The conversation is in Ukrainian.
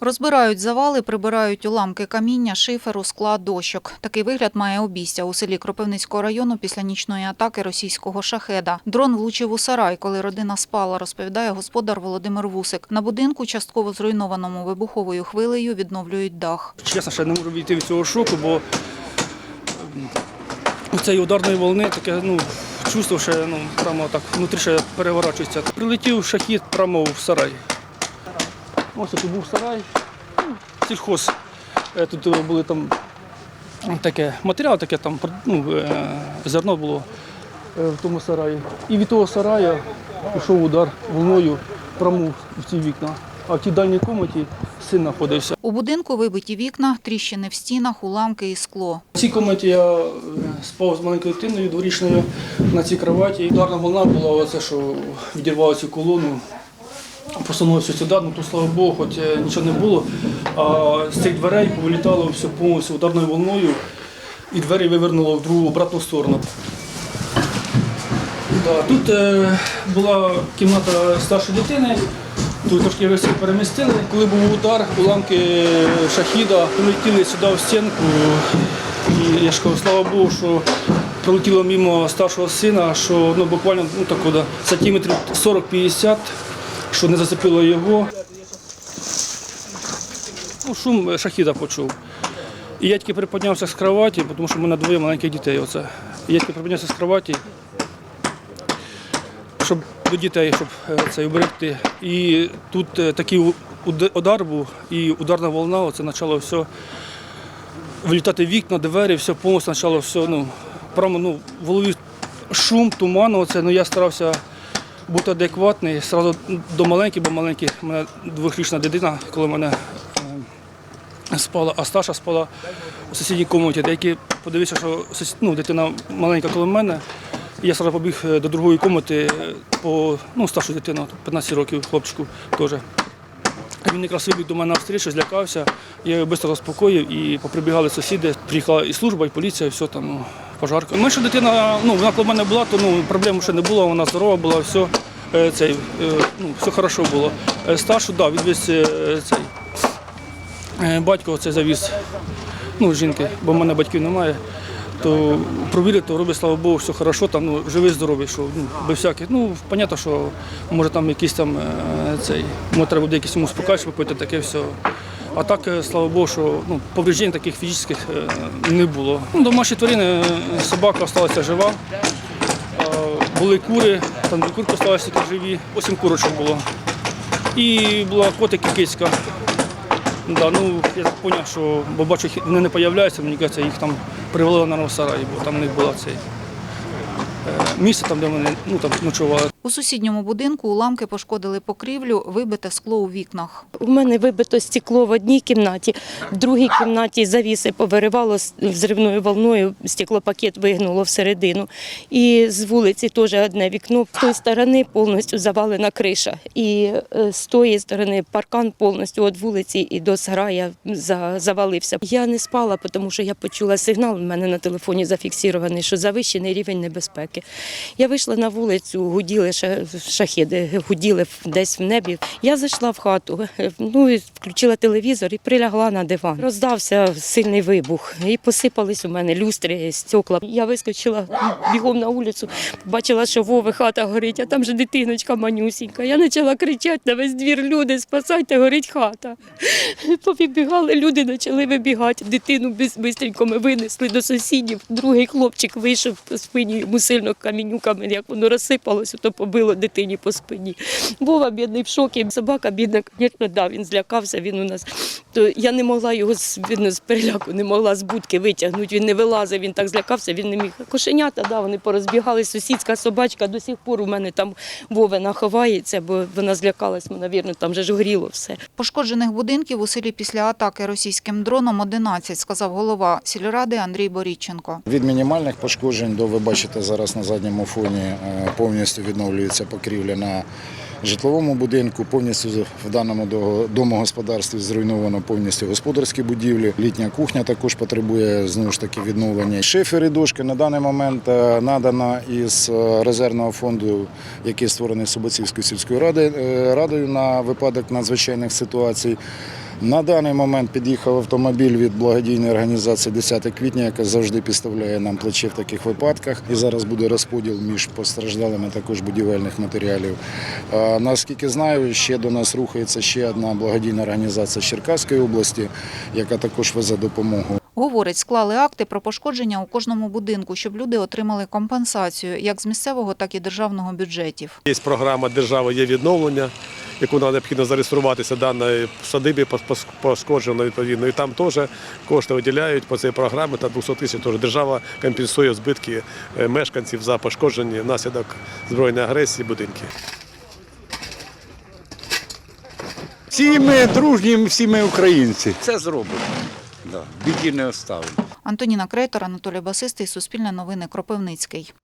Розбирають завали, прибирають уламки каміння, шиферу, скла, дощок. Такий вигляд має обійстя у селі Кропивницького району після нічної атаки російського шахеда. Дрон влучив у сарай, коли родина спала, розповідає господар Володимир Вусик. На будинку, частково зруйнованому вибуховою хвилею, відновлюють дах. Чесно, ще не можу війти від цього шоку, бо ем, цієї ударної волни таке ну, чувство, що ну, прямо так внутрі ще переворачується. Прилетів шахід прямо в сарай. Ось тут був сарай, сільхоз. Е, Тут е, були там таке матеріал, таке там ну, е, зерно було в тому сараї. І від того сараю пішов удар волною прямо в ці вікна. А в тій дальній кімнаті син знаходився. У будинку вибиті вікна, тріщини в стінах, уламки і скло. В цій кімнаті я спав з маленькою дитиною дворічною на цій кроваті. Ударна волна була оце, що відірвала цю колону. Просунувся сюди, ну то слава Богу, хоч е, нічого не було. А з цих дверей повилітало все повністю ударною волною і двері вивернуло в другу обратну сторону. Да, тут е, була кімната старшої дитини, тут трошки всі перемістили. Коли був удар, уламки шахіда прилетіли сюди в стінку. І я ж кажу, слава Богу, що прилетіло мимо старшого сина, що ну, буквально ну, так, сантиметрів 40-50, що не зацепило його. Ну, шум шахіда почув. І я тільки приподнявся з кроваті, тому що в мене двоє маленьких дітей. Оце. І я тільки приподнявся з кроваті, щоб до дітей, щоб е, це уберегти. І тут е, такий удар був, і ударна волна, оце почало все вилітати вікна, двері, все повністю почало все, ну, прямо ну, в голові шум, туман, оце, ну, я старався бути адекватний, одразу до маленьких, бо маленький, у мене двохрічна дитина, коли мене е, спала, а старша спала у сусідній кімнаті. Деякі подивився, що ну, дитина маленька коло мене. Я одразу побіг е, до другої кімнати е, по ну, старшу дитину, 15 років, хлопчику теж. Він якраз вибіг до мене навстрічу, злякався. Я його швидко заспокоїв і поприбігали сусіди. Приїхала і служба, і поліція, і все там, ну, пожарка. Менше дитина, ну, вона коли мене була, то ну, проблем ще не було, вона здорова була, все, е, цей, е, ну, все хорошо було. Е, Старшу, да, відвіз цей, батько це завіз, ну, жінки, бо в мене батьків немає. То провірили, то робить, слава Богу, все хорошо, там, ну, живий, здоровий, що ну, без всяких. Ну, понятно, що може там якийсь там цей, може треба буде якийсь йому спокійно попити, таке все. А так, е, слава Богу, що ну, повреждень таких фізичних е, не було. Ну, домашні тварини, е, собака залишилася жива. Були кури, там дві курки залишилися живі, осім курочок було. І була котик і кицька. Да, ну, я зрозумів, що бо бачу, вони не з'являються, мені кажеться, їх там привели на сараї, бо там них було цей місце, там, де вони ну, там, ночували. У сусідньому будинку уламки пошкодили покрівлю, вибите скло у вікнах. У мене вибито стекло в одній кімнаті, в другій кімнаті завіси повиривало взривною волною, стеклопакет вигнуло всередину. І з вулиці теж одне вікно. З тої сторони повністю завалена криша. І е, з тої сторони паркан повністю від вулиці і до сарая за- завалився. Я не спала, тому що я почула сигнал. У мене на телефоні зафіксований, що завищений рівень небезпеки. Я вийшла на вулицю, гуділи шахіди, гуділи десь в небі. Я зайшла в хату, ну і включила телевізор і прилягла на диван. Роздався сильний вибух, і посипались у мене люстри, стекла. Я вискочила бігом на вулицю, бачила, що Вови хата горить, а там же дитиночка манюсінька. Я почала кричати на весь двір, люди, спасайте, горить хата. Повибігали, люди почали вибігати. Дитину швидко ми винесли до сусідів. Другий хлопчик вийшов по спині, йому сильно камінюками, як воно розсипалося, то побило дитині по спині. Вова бідний в шокі. Собака бідна, звісно, да, він злякався. Він у нас то я не могла його з, видно, з переляку, не могла з будки витягнути. Він не вилазив, він так злякався, він не міг. Кошенята, да, вони порозбігали. Сусідська собачка до сих пор у мене там Вовина ховається, бо вона злякалась, навірно, там же ж горіло все. Пошкоджених будинків у селі після атаки російським дроном 11, сказав голова сільради Андрій Борідченко. Від мінімальних пошкоджень до ви бачите зараз на задньому фоні е, повністю відновлюється покрівля на житловому будинку. Повністю в даному до- домогосподарстві зруйновано повністю господарські будівлі. Літня кухня також потребує знову ж таки відновлення. Шифери дошки на даний момент надана надано із е, резервного фонду, який створений Собацівською сільською ради- е, радою на випадок надзвичайних ситуацій. На даний момент під'їхав автомобіль від благодійної організації 10 квітня, яка завжди підставляє нам плече в таких випадках. І зараз буде розподіл між постраждалими також будівельних матеріалів. Наскільки знаю, ще до нас рухається ще одна благодійна організація Черкаської області, яка також везе допомогу. Говорить, склали акти про пошкодження у кожному будинку, щоб люди отримали компенсацію як з місцевого, так і державного бюджетів. Є програма держави є відновлення, яку нам необхідно зареєструватися даної садибі пошкоджено відповідно. І там теж кошти виділяють по цій програмі та 200 тисяч. Теж держава компенсує збитки е, мешканців за пошкоджені внаслідок збройної агресії будинки. Всі ми дружні, всі ми українці. Це зробимо. Да. Біді не оставимо. Антоніна Крейтор, Анатолій Басистий, Суспільне новини, Кропивницький.